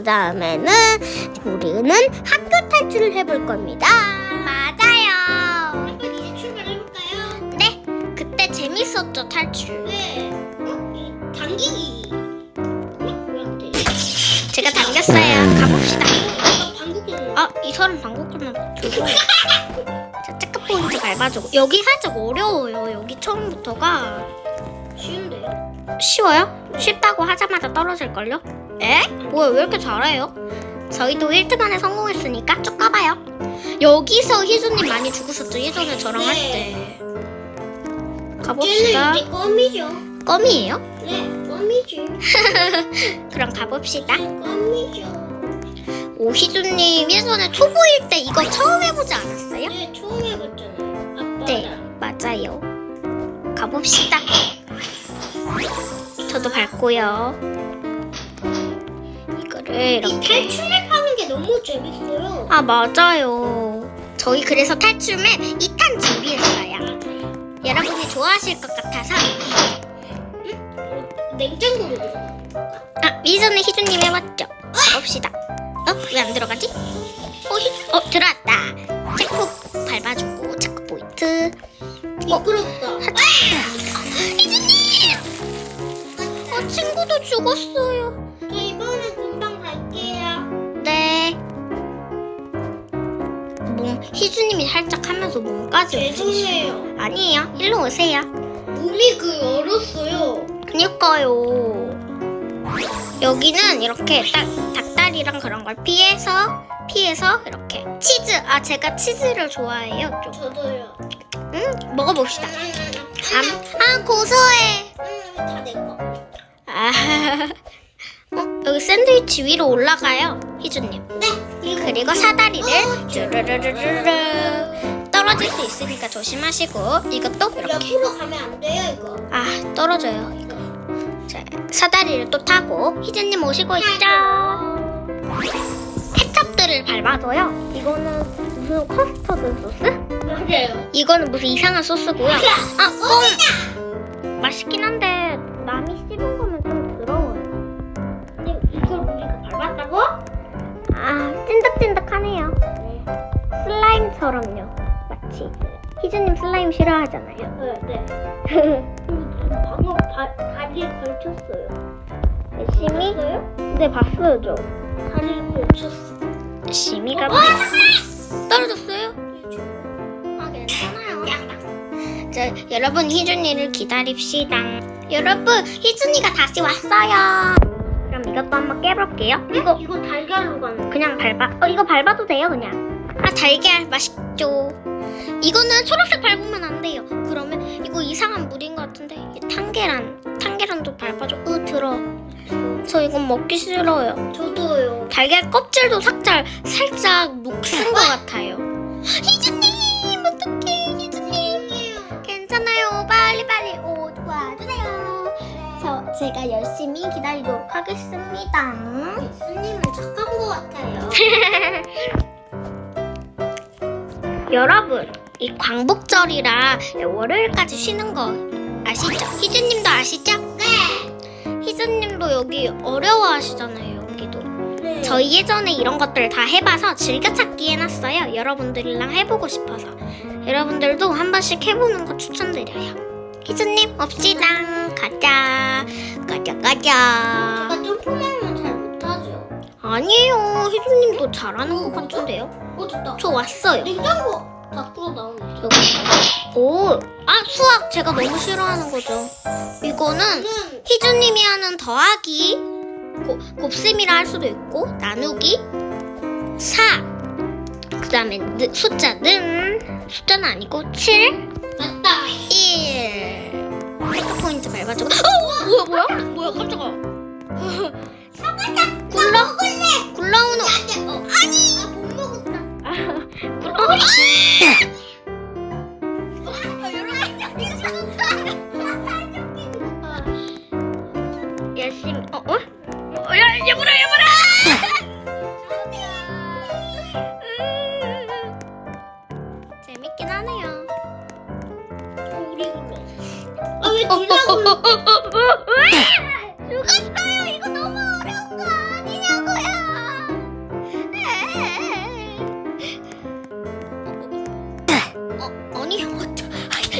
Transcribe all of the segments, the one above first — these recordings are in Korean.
그 다음에는 우리는 학교 탈출을 해볼 겁니다. 맞아요. 한번 이제 출발해볼까요? 네, 그때 재밌었죠 탈출. 네. 어? 이 당기기. 어? 왜안 돼? 제가 당겼어요. 가봅시다. 아, 이 사람 방귀꾸나 맞추고. 자, 체크 포인트 밟아주고. 여기 살짝 어려워요. 여기 처음부터가 쉬운데요? 쉬워요? 쉽다고 하자마자 떨어질걸요? 에? 뭐야, 왜 이렇게 잘해요? 저희도 1트 만에 성공했으니까 쭉 가봐요. 여기서 희주님 많이 죽으셨죠? 예전에 저랑 할 때. 가봅시다. 쟤는 이제 껌이죠. 껌이에요? 네, 껌이지. 그럼 가봅시다. 껌이죠. 오, 희주님 예전에 초보일 때 이거 처음 해보지 않았어요? 네, 처음 해봤잖아요. 아빠랑. 네, 맞아요. 가봅시다. 저도 밟고요. 이거를 이 이렇게. 탈출맵 하는 게 너무 재밌어요. 아, 맞아요. 저희 그래서 탈출맵 2탄 준비했어요. 여러분이 좋아하실 것 같아서. 어, 냉장고로 들어. 아, 이전에 희주님 해봤죠? 봅시다. 어? 왜 안 들어가지? 어, 희, 어, 들어왔다. 체크 밟아주고, 체크 포인트. 미끄럽다. 희주님! 어, 친구도 죽었어요. 희주님이 살짝 하면서 몸까지. 죄송해요. 아니에요. 일로 오세요. 몸이 그 얼었어요. 그니까요. 여기는 이렇게 딱 닭다리랑 그런 걸 피해서 피해서 이렇게 치즈. 아 제가 치즈를 좋아해요. 좀. 저도요. 응? 먹어봅시다. 음, 아, 아 고소해. 다내 거. 아. 어, 여기 샌드위치 위로 올라가요, 희주님. 네. 그리고 사다리를 쭈르르르르 떨어질 수 있으니까 조심하시고 이것도 이렇게. 옆으로 가면 안 돼요 이거. 아 떨어져요 이거. 자 사다리를 또 타고 희재님 오시고 있죠? 케첩들을 밟아줘요. 이거는 무슨 커스터드 소스? 맞아요. 이거는 무슨 이상한 소스고요. 아껌 맛있긴 한데 남이 씹은 하네요 네. 슬라임처럼요 마치 희주님 슬라임 싫어하잖아요 네. 네. 방금 다, 다리를 걸쳤어요. 열심히 걸쳤어요? 네 봤어요 저 다리를 걸쳤어. 열심히 가 떨어졌어요? 아 괜찮아요 자 여러분 희준이를 기다립시다 여러분 희준이가 다시 왔어요 그럼 이것도 한번 깨볼게요 이거 이거 달걀로 가는. 그냥 밟아. 어 이거 밟아도 돼요 그냥. 아 달걀 맛있죠. 이거는 초록색 밟으면 안 돼요. 그러면 이거 이상한 물인 것 같은데 이 탕계란 탕계란도 밟아줘. 으 들어. 저 이건 먹기 싫어요. 저도요. 달걀 껍질도 살짝 살짝 녹슨 것 같아요. 희주님 제가 열심히 기다리도록 하겠습니다 예수님은 착한 것 같아요. 여러분, 이 광복절이라 월요일까지 쉬는 거 아시죠? 희주님도 아시죠? 네. 희주님도 여기 어려워하시잖아요. 여기도. 네. 저희 예전에 이런 것들 다 해봐서 즐겨찾기 해놨어요. 여러분들이랑 해보고 싶어서. 여러분들도 한 번씩 해보는 거 추천드려요. 희주님, 옵시다. 가자. 가자, 가자. 제가 점프맨은 잘 못하죠. 아니에요. 희주님도 잘하는 것 같은데요? 어 됐다. 저 왔어요. 냉장고 밖으로 나오네. 여기. 오, 아 수학 제가 너무 싫어하는 거죠. 이거는 저는 희주님이 하는 더하기, 고, 곱셈이라 할 수도 있고 나누기, 사, 그다음에 느- 숫자 는, 숫자는 아니고 7, 맞다. 1. 포인트 밟아주고. 어, 뭐야? 뭐야? 뭐야? 깜짝아. 굴러? 굴러오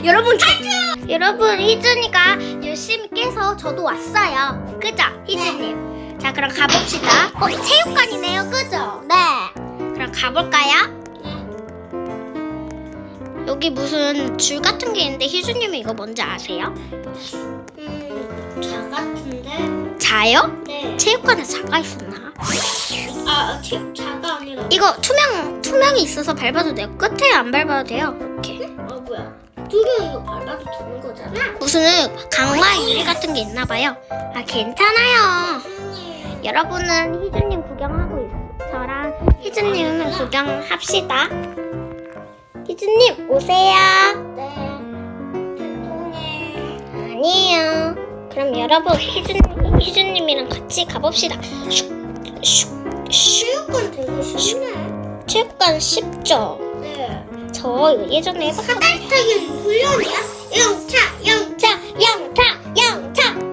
여러분 저, 여러분 희준이가 열심히 깨서 저도 왔어요. 그죠, 희준님? 자 그럼 가봅시다. 어 체육관이네요, 그죠? 네. 그럼 가볼까요? 여기 무슨 줄 같은 게 있는데 희준님이 이거 뭔지 아세요? 음, 자 같은데. 자요? 네. 체육관에 자가 있었나? 아, 체, 자가 아니라. 이거 투명 투명이 있어서 밟아도 돼요. 끝에 안 밟아도 돼요. 이렇게. 두개 이거 밟아도 되는 거잖아. 무슨 강화 유리 같은 게 있나 봐요. 아 괜찮아요. 여러분은 희준님 구경하고 있어. 저랑 희준님은 구경합시다. 희준님 오세요. 네. 아니에요. 그럼 여러분 희준 희준님이랑 같이 가봅시다. 슉, 슉, 슉. 체육관 되게 쉽네. 체육관 쉽죠? 네. 저 예전에 해봤거든요. 사다리 타기 훈련이야? 영차, 영차, 영차, 영차,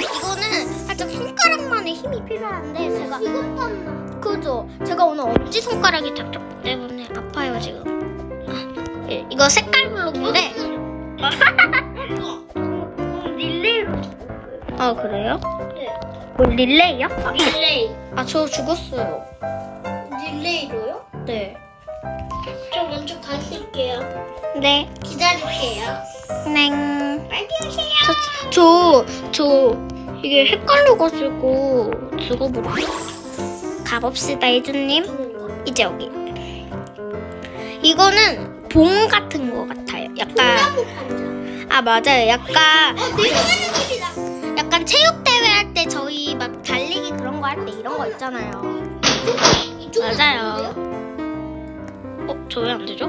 이거는 살짝 손가락만의 힘이 필요한데 제가 땀나. 그죠? 제가 오늘 엄지 손가락이 잡혔기 때문에 아파요 지금. 아, 예, 이거 색깔 블록인데. 릴레이로 아 그래요? 네. 뭐 릴레이요? 릴레이. 아 저 죽었어요. 릴레이로요? 네. 있을게요. 네. 기다릴게요. 넹. 빨리 오세요. 저, 저, 저 이게 헷갈려가지고 죽어버려. 가봅시다, 이준님. 이제 여기. 이거는 봉 같은 거 같아요. 약간 나무 판자. 아 맞아요. 약간 어, 내가 하는 일이다. 약간 체육 대회 할 때 저희 막 달리기 그런 거 할 때 이런 거 있잖아요. 이쪽은 맞아요. 어, 저 왜 안 되죠?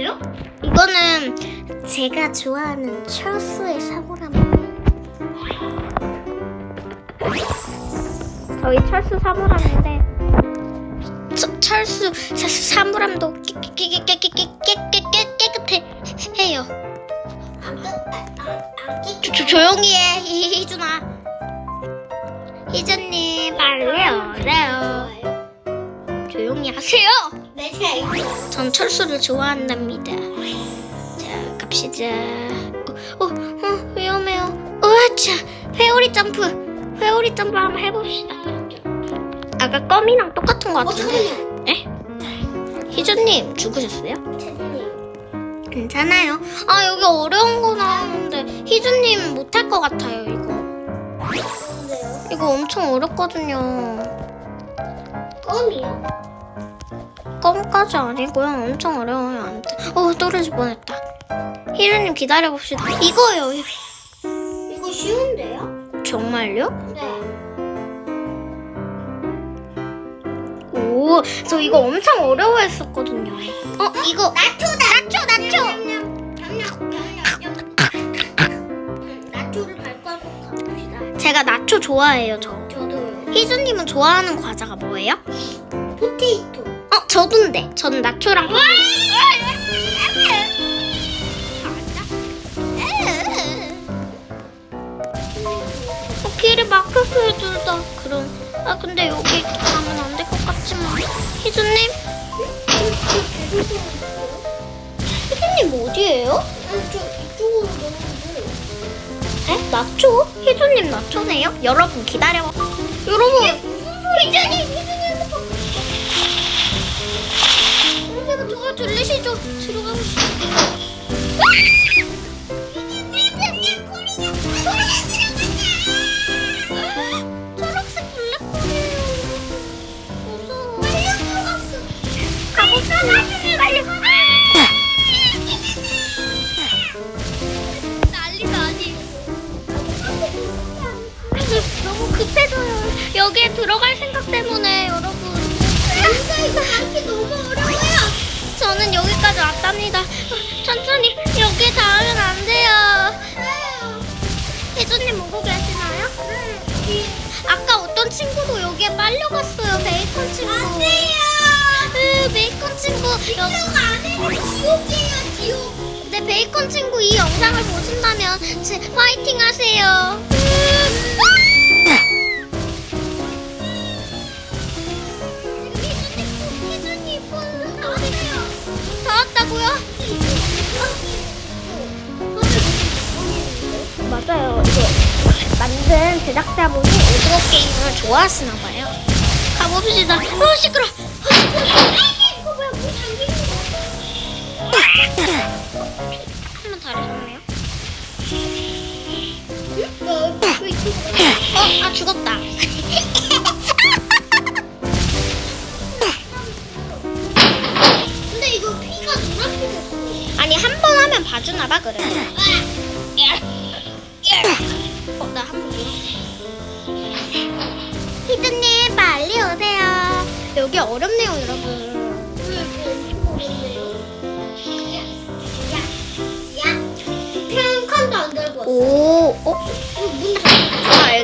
안 돼요? 이거는 제가 좋아하는 철수의 사물함. 저희 철수 사물함인데 저, 철수 사, 사물함도 깨 깨 깨 깨 깨 깨 깨 깨 깨끗해 해요. 안 깨, 안, 안 깨. 조, 조, 조용히 해 희- 희준아. 희준 전 철수를 좋아한답니다. 자, 갑시다. 어, 어, 어 위험해요. 으아차, 회오리 점프. 회오리 점프 한번 해봅시다. 아까 껌이랑 똑같은 것 어, 같은데. 에? 희준님 죽으셨어요? 괜찮아요. 아 여기 어려운 거 나오는데 희준님 못할 것 같아요 이거. 이거 엄청 어렵거든요. 껌이요? 껌까지 아니고요. 엄청 어려워요. 안 돼. 어 떨어질 뻔했다. 희준님 기다려 봅시다. 이거요. 이거 쉬운데요? 정말요? 네. 오, 저 이거 엄청 어려워했었거든요. 어, 이거 나초다. 나초, 나초. 나초를 밟고 한번 가봅시다. 제가 나초 좋아해요, 저. 저도요. 희준님은 좋아하는 과자가 뭐예요? 포테이토. 어, 저도인데. 저는 나초랑. 어, 길이 막혔어요, 둘 다. 그럼. 아, 근데 여기 가면 안 될 것 같지만. 희준님? 희준님 어디에요? 아니 저 이쪽으로. 에? 나초? 희준님 나초네요? 여러분 기다려. 여러분. 희준님, 들리시죠? 들어가고 싶어. 친구. 여기. 네, 베이컨 친구 이 영상을 보신다면 제 화이팅 하세요. 다 왔다고요? 맞아요. 만든 제작자분이 오징어 게임을 좋아하시나 봐요. 가봅시다. 어 시끄러. 잠기는 한번 다르셨네요. 어, 아 죽었다. 근데 이거 피가 노랗게 됐어. 아니 한 번 하면 봐주나 봐 그래. 어, 나 한 번. 히드님 빨리 오세요. 여기 어렵네요 여러분.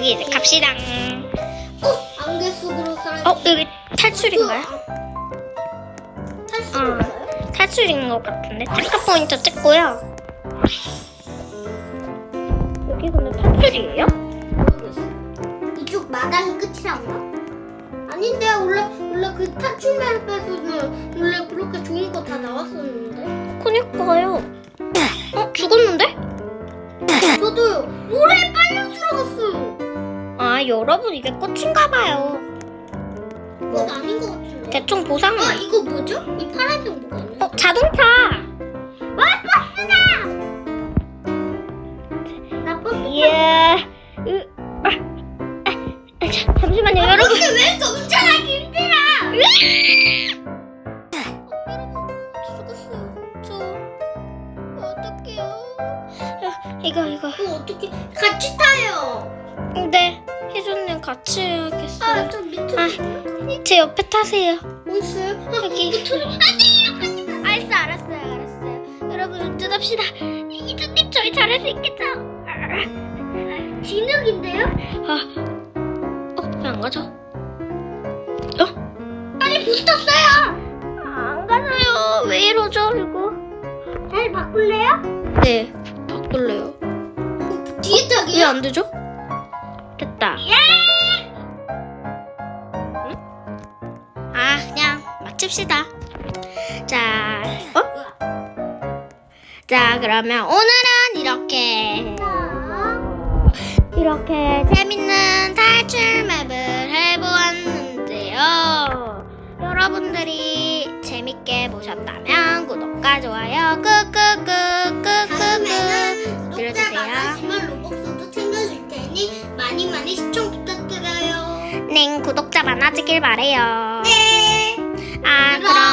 여기 이제 갑시다. 어, 안개 속으로 사람. 어 여기 탈출인가요? 어. 없어요? 탈출인 것 같은데 체크 포인트 찍고요. 여기 근데 탈출이에요? 이쪽 마당이 끝이란가? 아닌데 원래 원래 그 탈출 맵에서는 원래 그렇게 좋은 거 다 나왔었는데. 그니까요. 아 여러분 이게 꽃인가 봐요. 그건 아닌 것 같은데. 대충 보상. 아 이거 뭐죠? 이 파란색 뭐가 있네? 어 자동차. 와 버스다! 나 버스. 예. 으, 아, 아, 아, 자, 잠시만요 여러분. 버스 왜 이렇게 운전하기 힘들어? 죽었어요. 저 어떡해요? 야, 이거 이거. 이거 어떻게 같이 타요? 네, 혜준님 같이 해야겠어요. 아저 밑에 아, 제 옆에 타세요. 뭐 있어요? 아, 여기. 밑으로. 알았어, 알았어요, 알았어요. 여러분 운전합시다. 이준님 저희 잘할 수 있겠죠? 진흙인데요? 아, 어, 왜 안 가죠? 어? 빨리 붙었어요. 안 가세요. 왜 이러죠, 이거? 잘 바꿀래요? 네, 바꿀래요. 뒤에 왜 타기요? 안 되죠? 됐다. 응? 아, 그냥 맞춥시다. 자, 어? 자, 그러면 오늘은 이렇게 이렇게 재밌는 탈출 맵을 해보았는데요. 여러분들이 재밌게 보셨다면 구독과 좋아요 구독자 눌러주세요. 여러분이 많이 많이 시청 부탁드려요. 네, 구독자 많아지길 바래요. 네. 아, 그럼.